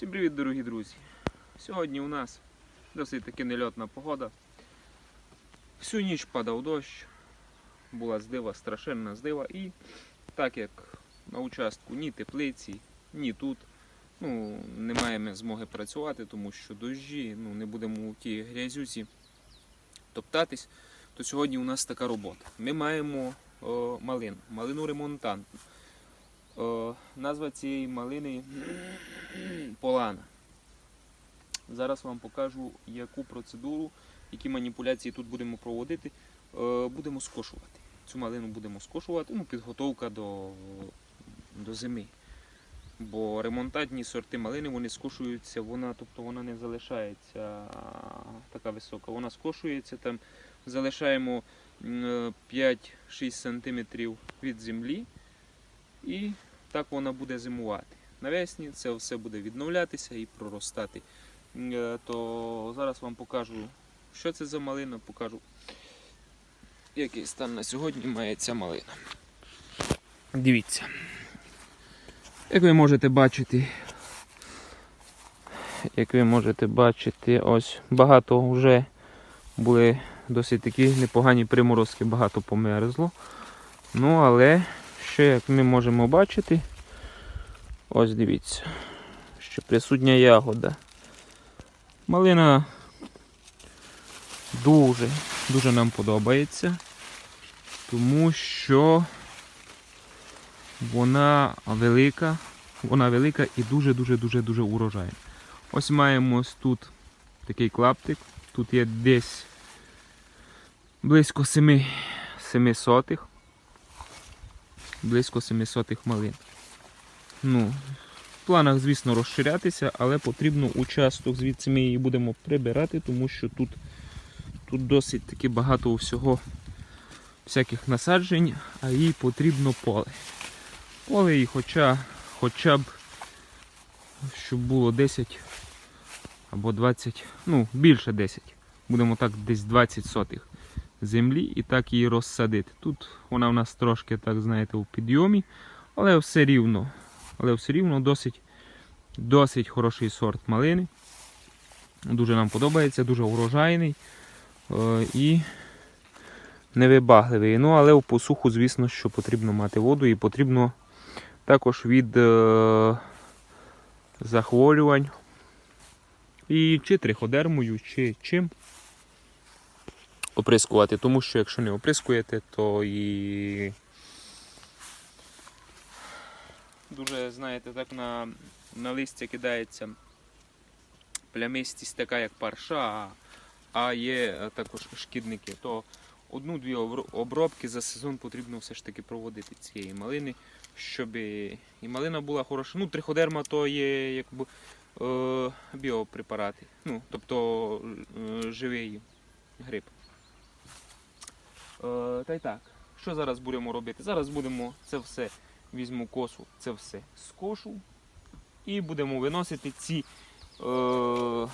Всім привіт, дорогі друзі! Сьогодні у нас досить таки нельотна погода. Всю ніч падав дощ, була здива, страшенна здива. І так як на участку ні теплиці, ні тут ну, не маємо змоги працювати, тому що дощі, ну, не будемо у тій грязюці топтатись, то сьогодні у нас така робота. Ми маємо о, малину, малину ремонтантну. О, назва цієї малини Полана. Зараз вам покажу, яку процедуру, які маніпуляції тут будемо проводити. Е, Будемо скошувати. Цю малину будемо скошувати, ну, підготовка до, до зими. Бо ремонтантні сорти малини вони скошуються, вона, тобто вона не залишається така висока. Вона скошується, там залишаємо 5-6 см від землі і так вона буде зимувати. Навесні це все буде відновлятися і проростати. Е, То зараз вам покажу, що це за малина, покажу, який стан на сьогодні має ця малина. Дивіться. Як ви можете бачити, як ви можете бачити, ось багато вже були досить такі непогані приморозки, багато померзло. Ну, але ще, як ми можемо бачити, ось дивіться, що присутня ягода. Малина дуже, дуже нам подобається, тому що вона велика, вона велика і дуже-дуже-дуже дуже урожайна. Ось маємо тут такий клаптик. Тут є десь близько 7, 7 сотих. Близько 7 сотих малин. Ну, в планах, звісно, розширятися, але потрібно участок, звідси ми її будемо прибирати, тому що тут, тут досить таки багато всього всяких насаджень, а їй потрібно поле. Поле і хоча, хоча б, щоб було 10 або 20, ну, більше 10. Будемо так десь 20 сотих землі і так її розсадити. Тут вона в нас трошки, так знаєте, у підйомі, але все рівно, але все рівно досить, досить хороший сорт малини. Дуже нам подобається, дуже урожайний е, і невибагливий. Ну, але у посуху, звісно, що потрібно мати воду і потрібно також від е, захворювань. І чи триходермою, чи чим оприскувати, тому що якщо не оприскуєте, то і дуже, знаєте, так на, на листя кидається плямистість така, як парша, а- є е, також шкідники, то одну-дві обробки за сезон потрібно все ж таки проводити цієї малини, щоб і малина була хороша. Ну, триходерма то є якби е, біопрепарати, ну, тобто е, живий гриб. Е, та й так, що зараз будемо робити? Зараз будемо це все, візьму косу, це все скошу і будемо виносити ці. Е,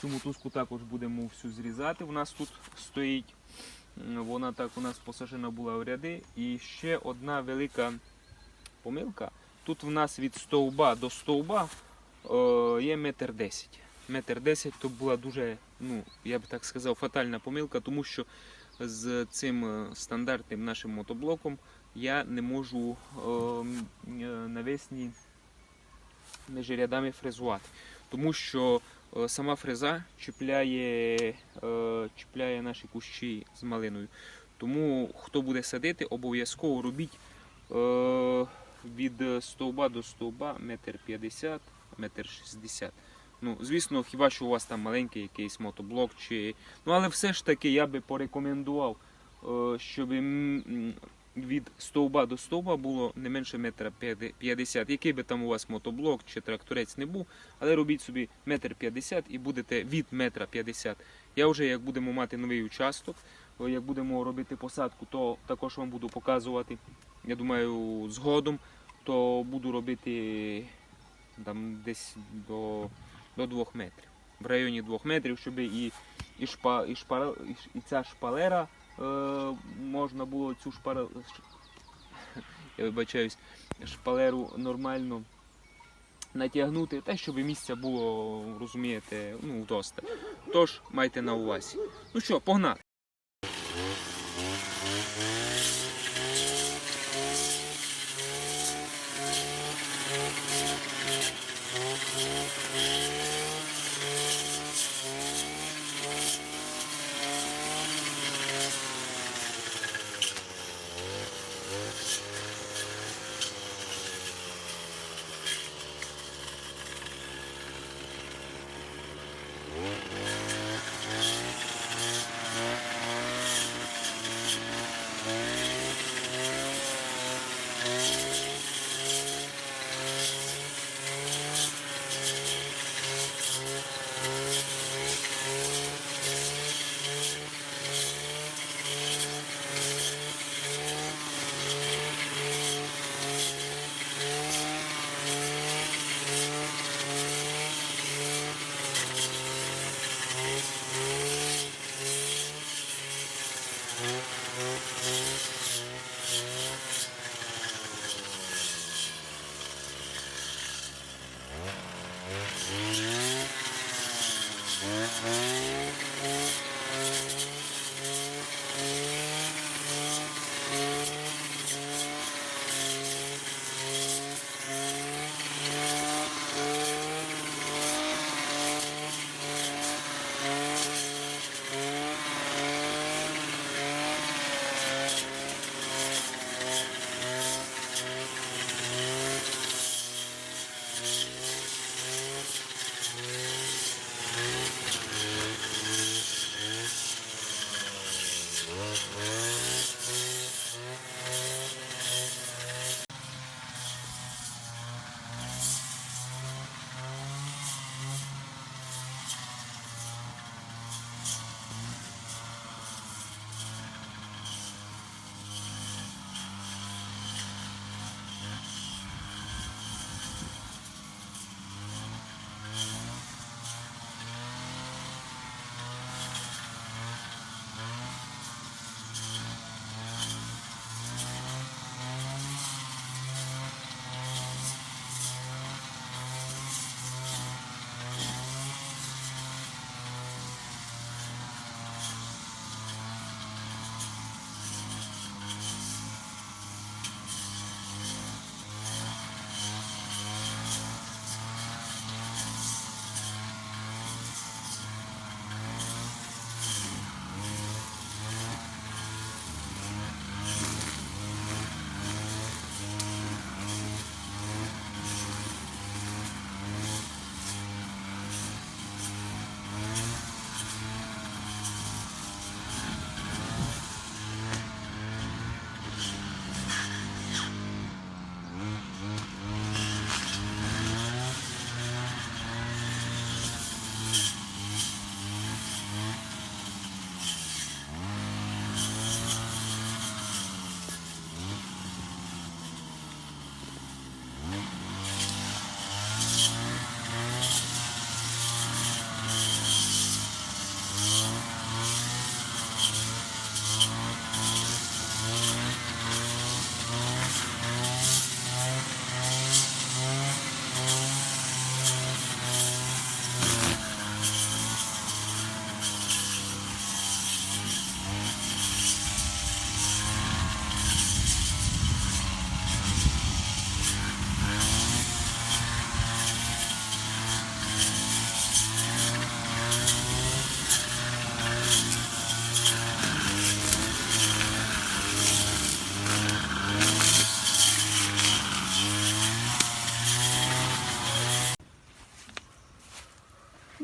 Цю мотузку також будемо всю зрізати. У нас тут стоїть. Вона так у нас посажена була в ряди. І ще одна велика помилка. Тут в нас від стовба до стовба е, є метр десять. Метр десять то була дуже, ну, я би так сказав, фатальна помилка, тому що з цим е, стандартним нашим мотоблоком я не можу е, м, е, навесні між рядами фрезувати. Тому що е, сама фреза чіпляє, чіпляє наші кущі з малиною. Тому хто буде садити, обов'язково робіть від стовба до стовба метр п'ятдесят, метр шістдесят. Ну, звісно, хіба що у вас там маленький якийсь мотоблок, чи. Ну, але все ж таки я би порекомендував, е, щоб від стовба до стовба було не менше метра п'яде- 50. Який би там у вас мотоблок чи тракторець не був, але робіть собі метр 50 і будете від метра 50. Я вже як будемо мати новий участок, як будемо робити посадку, то також вам буду показувати. Я думаю, згодом, то буду робити там десь до, до 2 метрів. В районі 2 метрів, щоб і, і, шпа, і, шпара, і, і ця шпалера е, можна було цю шпару, я вибачаюсь, шпалеру нормально натягнути, те, щоб місця було, розумієте, ну, вдосталь. Тож майте на увазі. Ну що, погнали.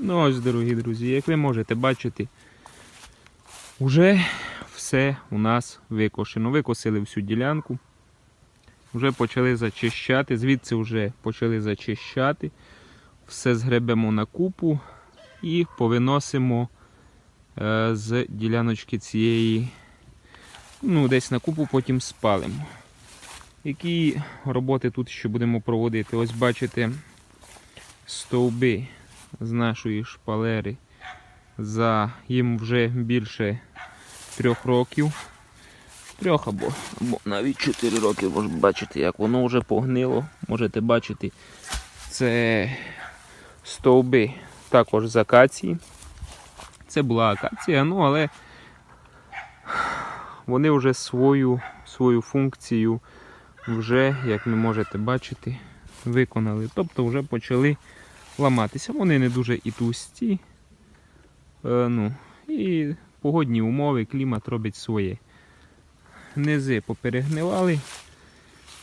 Ну ось, дорогі друзі, як ви можете бачити, вже все у нас викошено. Викосили всю ділянку. Вже почали зачищати, звідси вже почали зачищати. Все згребемо на купу і повиносимо е, з діляночки цієї, ну, десь на купу, потім спалимо. Які роботи тут ще будемо проводити? Ось бачите стовби з нашої шпалери. За їм вже більше трьох років. Трьох або, або навіть чотири роки. Можете бачити, як воно вже погнило. Можете бачити, це Це стовби також з акації. Це була акація, ну але вони вже свою, свою функцію вже, як ви можете бачити, виконали. Тобто вже почали ламатися. Вони не дуже і тусті. Е, ну, і погодні умови, клімат робить своє. Низи поперегнивали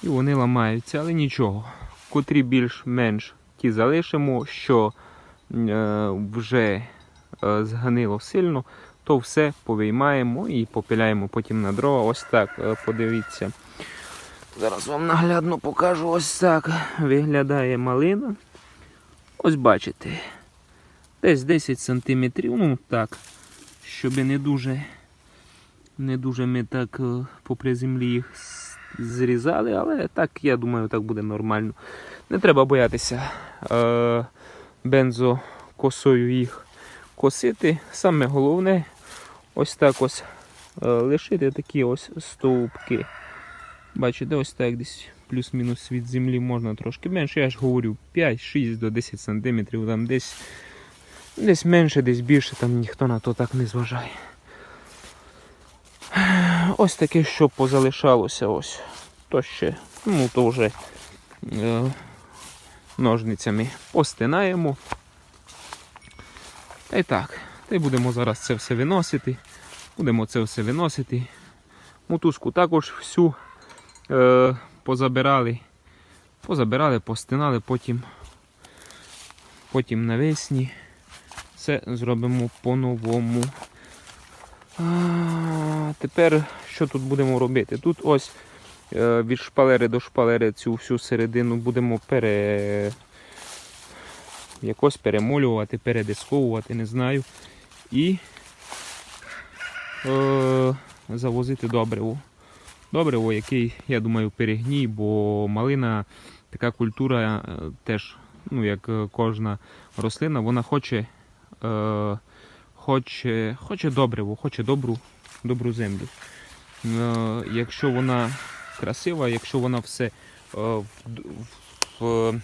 і вони ламаються, але нічого. Котрі більш-менш ті залишимо, що е, вже е, зганило сильно, то все повиймаємо і попиляємо потім на дрова. Ось так, е, подивіться. Зараз вам наглядно покажу ось так виглядає малина. Ось бачите. Десь 10 см, ну так, щоб не дуже, не дуже ми так е, попри землі їх зрізали, але так, я думаю, так буде нормально. Не треба боятися е, бензокосою їх косити. Саме головне ось так ось е, лишити такі ось стовпки. Бачите, ось так десь плюс-мінус від землі можна трошки менше. Я ж говорю 5-6 до 10 см, там десь, десь менше, десь більше, там ніхто на то так не зважає. Ось таке, що позалишалося ось. То ще, ну то вже е, ножницями постинаємо. Та й так. Та й будемо зараз це все виносити. Будемо це все виносити. Мотузку також всю е, позабирали. Позабирали, постинали, потім, потім навесні все зробимо по-новому. Тепер що тут будемо робити? Тут ось е, від шпалери до шпалери цю всю середину будемо пере... якось перемолювати, передисковувати, не знаю. І е, завозити добриво. Добриво, який, я думаю, перегній, бо малина така культура е, теж, ну, як е, кожна рослина, вона хоче, е, хоче, хоче добриво, хоче добру, добру землю. Е, якщо вона красива, якщо вона все е, в, в, в,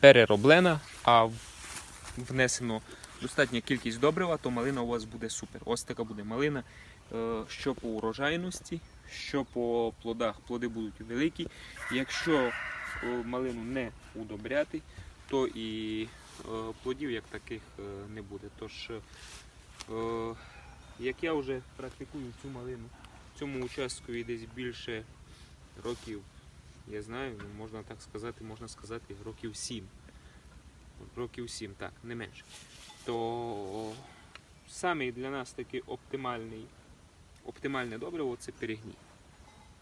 перероблена, а внесено достатня кількість добрива, то малина у вас буде супер. Ось така буде малина. Е, Що по урожайності, що по плодах, плоди будуть великі. Якщо е, малину не удобряти, то і е, плодів як таких не буде. Тож, як я вже практикую цю малину в цьому участку десь більше років, я знаю, ну, можна так сказати, можна сказати, років сім. Років сім, так, не менше. То самий для нас такий оптимальний, оптимальне добриво це перегній.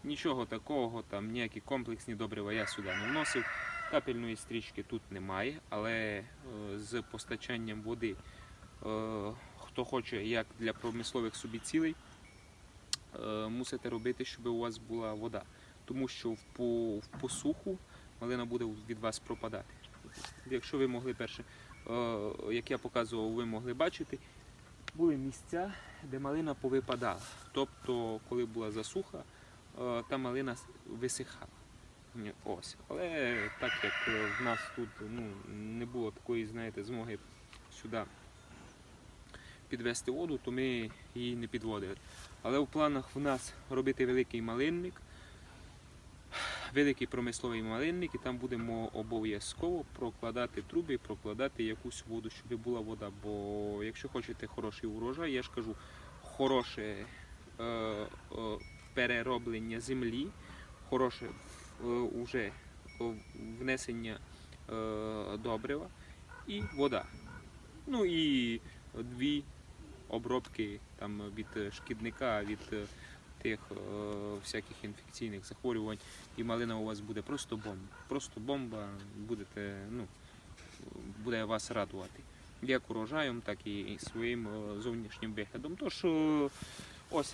Нічого такого, там ніякі комплексні добрива я сюди не вносив. Капельної стрічки тут немає, але е, з постачанням води, е, хто хоче як для промислових собі цілей, е, мусите робити, щоб у вас була вода. Тому що в, посуху малина буде від вас пропадати. Якщо ви могли перше, як я показував, ви могли бачити, були місця, де малина повипадала. Тобто, коли була засуха, е, та малина висихала. Ось. Але так як е, в нас тут ну, не було такої, знаєте, змоги сюди підвести воду, то ми її не підводили. Але в планах в нас робити великий малинник, великий промисловий малинник, і там будемо обов'язково прокладати труби прокладати якусь воду, щоб була вода. Бо якщо хочете хороший урожай, я ж кажу, хороше е, е, перероблення землі, хороше е, уже е, внесення е, добрива і вода. Ну і дві обробки там, від шкідника, від тих е, всяких інфекційних захворювань. І малина у вас буде просто бомба. Просто бомба, будете, ну, буде вас радувати. Як урожаєм, так і своїм е, зовнішнім виглядом. Тож е, ось,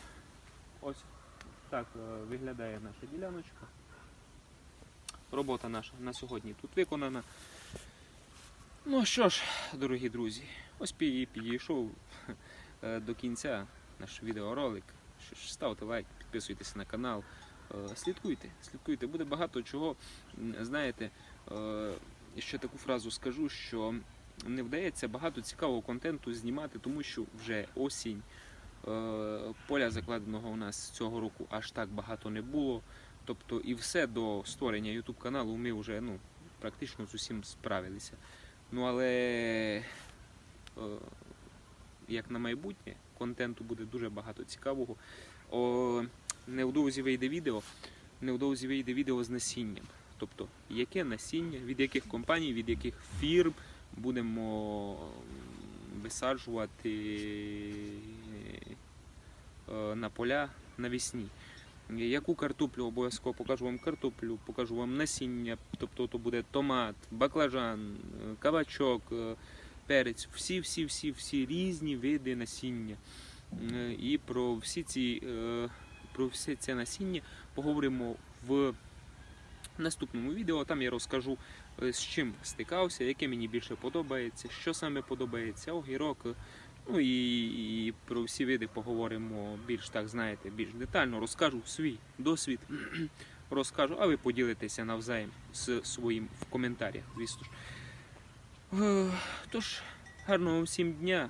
ось так е, виглядає наша діляночка. Робота наша на сьогодні тут виконана. Ну що ж, дорогі друзі, ось пі- підійшов до кінця наш відеоролик. Ставте лайк, підписуйтесь на канал. Е, Слідкуйте, слідкуйте. Буде багато чого. Знаєте, е, ще таку фразу скажу, що не вдається багато цікавого контенту знімати, тому що вже осінь. Е, Поля закладеного у нас цього року аж так багато не було. Тобто і все до створення YouTube каналу ми вже ну, практично з усім справилися. Ну але як на майбутнє, контенту буде дуже багато цікавого. О, невдовзі вийде відео, невдовзі вийде відео з насінням. Тобто, яке насіння, від яких компаній, від яких фірм будемо висаджувати е, на поля навесні. Яку картоплю обов'язково покажу вам картоплю, покажу вам насіння, тобто то буде томат, баклажан, е, кабачок, е, перець, всі, всі, всі, всі різні види насіння. І про всі ці е, про все це насіння поговоримо в наступному відео. Там я розкажу, е, з чим стикався, яке мені більше подобається, що саме подобається, огірок. Ну і, і про всі види поговоримо більш так, знаєте, більш детально. Розкажу свій досвід, розкажу, а ви поділитеся навзаєм з своїм в коментарях, звісно ж. Е, Тож, гарного всім дня.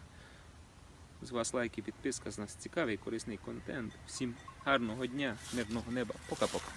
З вас лайки, підписка, з нас цікавий, корисний контент. Всім гарного дня, мирного неба. Пока-пока.